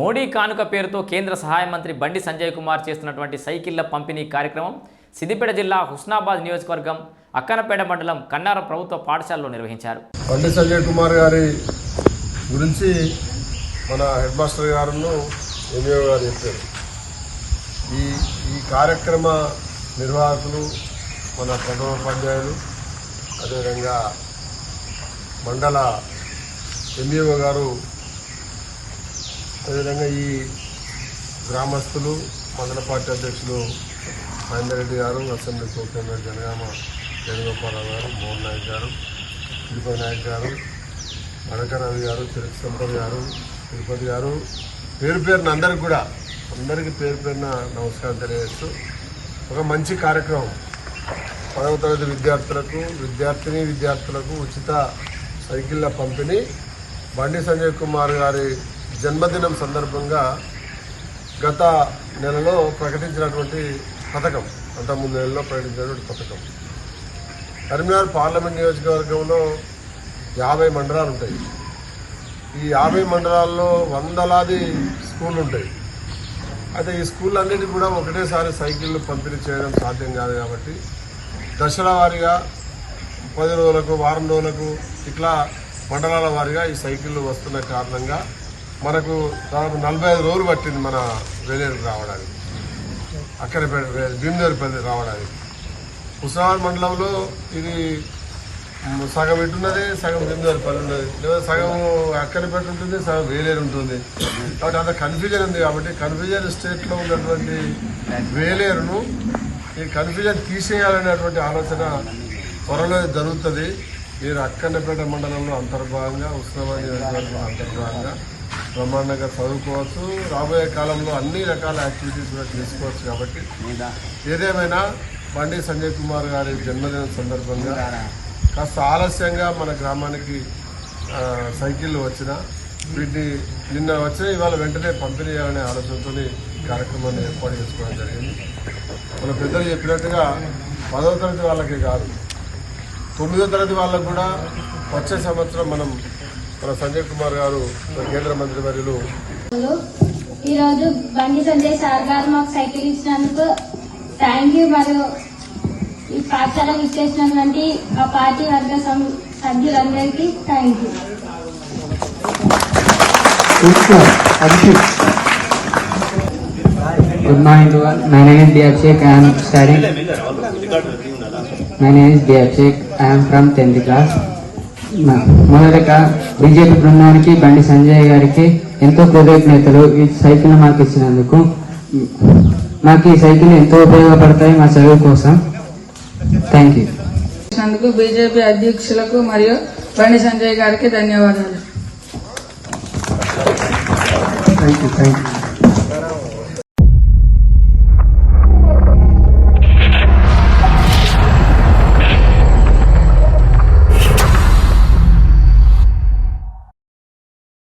మోడీ కానుక పేరుతో కేంద్ర సహాయ మంత్రి బండి సంజయ్ కుమార్ చేస్తున్నటువంటి సైకిళ్ళ పంపిణీ కార్యక్రమం సిద్దిపేట జిల్లా హుస్నాబాద్ నియోజకవర్గం అక్కనపేట మండలం కన్నారం ప్రభుత్వ పాఠశాలలో నిర్వహించారు. బండి సంజయ్ కుమార్ గారి గురించి మన హెడ్ మాస్టర్ గారును ఎంఏఓ గారు చెప్పారు. ఈ ఈ కార్యక్రమ నిర్వాహకులు మన ప్రథమోపాధ్యాయులు అదేవిధంగా మండల ఎంఈఓ గారు అదేవిధంగా ఈ గ్రామస్తులు మండల పార్టీ అధ్యక్షులు మహేందర్ రెడ్డి గారు అసెంబ్లీ సూపరింటెండెంట్ జనగామ వేణుగోపాలరావు గారు మోహన్ నాయక్ గారు తిరుపతి నాయక్ గారు మడక గారు తిరుపతి సంపద్ గారు తిరుపతి గారు. పేరు పేరున అందరికి కూడా అందరికీ పేరు పేరున నమస్కారం తెలియజేస్తూ ఒక మంచి కార్యక్రమం. పదవ తరగతి విద్యార్థులకు విద్యార్థిని విద్యార్థులకు ఉచిత సైకిళ్ళ పంపిణీ. బండి సంజయ్ కుమార్ గారి జన్మదినం సందర్భంగా గత నెలలో ప్రకటించినటువంటి పథకం అంతకుముందు నెలలో ప్రకటించినటువంటి పథకం. కరీంనగర్ పార్లమెంట్ నియోజకవర్గంలో యాభై మండలాలు ఉంటాయి. ఈ యాభై మండలాల్లో వందలాది స్కూళ్ళు ఉంటాయి. అయితే ఈ స్కూల్ కూడా ఒకటేసారి సైకిళ్ళు పంపిణీ చేయడం సాధ్యం కాదు కాబట్టి దశల వారీగా పది రోజులకు వారం రోజులకు ఇట్లా మండలాల వారీగా ఈ సైకిళ్ళు వస్తున్న కారణంగా మనకు దాదాపు నలభై ఐదు రోజులు పట్టింది మన వేలేరు రావడానికి. అక్కడ భీమదేవరిపల్లి రావడానికి. హుస్నాబాద్ మండలంలో ఇది సగం ఇటున్నది సగం భీమదేవరిపల్లి ఉన్నది. లేదా సగం అక్కడపేట ఉంటుంది సగం వేలేరు ఉంటుంది. కాబట్టి అంత కన్ఫ్యూజన్ ఉంది కాబట్టి కన్ఫ్యూజన్ స్టేట్లో ఉన్నటువంటి వేలేరును ఈ కన్ఫ్యూజన్ తీసేయాలనేటువంటి ఆలోచన త్వరలో జరుగుతుంది. మీరు అక్కన్నపేట మండలంలో అంతర్భాగంగా ఉస్మానాబాద్ అంతర్భాగంగా బ్రహ్మాండంగా చదువుకోవచ్చు. రాబోయే కాలంలో అన్ని రకాల యాక్టివిటీస్ కూడా చేసుకోవచ్చు కాబట్టి ఏదేమైనా బండి సంజయ్ కుమార్ గారి జన్మదినం సందర్భంగా కాస్త ఆలస్యంగా మన గ్రామానికి సైకిళ్ళు వచ్చిన వీటిని నిన్న వచ్చిన ఇవాళ వెంటనే పంపిణీ చేయాలనే ఆలోచనతో కార్యక్రమాన్ని ఏర్పాటు చేసుకోవడం జరిగింది. మన పెద్దలు చెప్పినట్టుగా పదవ తరగతి వాళ్ళకే కాదు. తొమ్మిదో తరగతి వాళ్ళకు కూడా వచ్చే సంవత్సరం మనం మన సంజయ్ కుమార్ గారు కేంద్ర మంత్రి వర్యులు ఈరోజు బండి సంజయ్ సార్ గారు మాకు సైకిల్ ఇచ్చినందుకు థ్యాంక్ యూ మరియు ఈ పాఠశాలకు ఇచ్చేసినటువంటి ఆ పార్టీ వర్గ సభ్యులందరికీ thank you Good morning to all. My name is Diabshek. I am studying. My name is Diabshek. I am from 10th class. మొదటగా బీజేపీ బృందానికి బండి సంజయ్ గారికి ఎంతో కృతజ్ఞతలు ఈ సైకిల్ మాకు ఇచ్చినందుకు. మాకు ఈ సైకిల్ ఎంతో ఉపయోగపడతాయి మా చదువు కోసం. థ్యాంక్ యూ ఇచ్చినందుకు బీజేపీ అధ్యక్షులకు మరియు బండి సంజయ్ గారికి ధన్యవాదాలు. Thank you thank you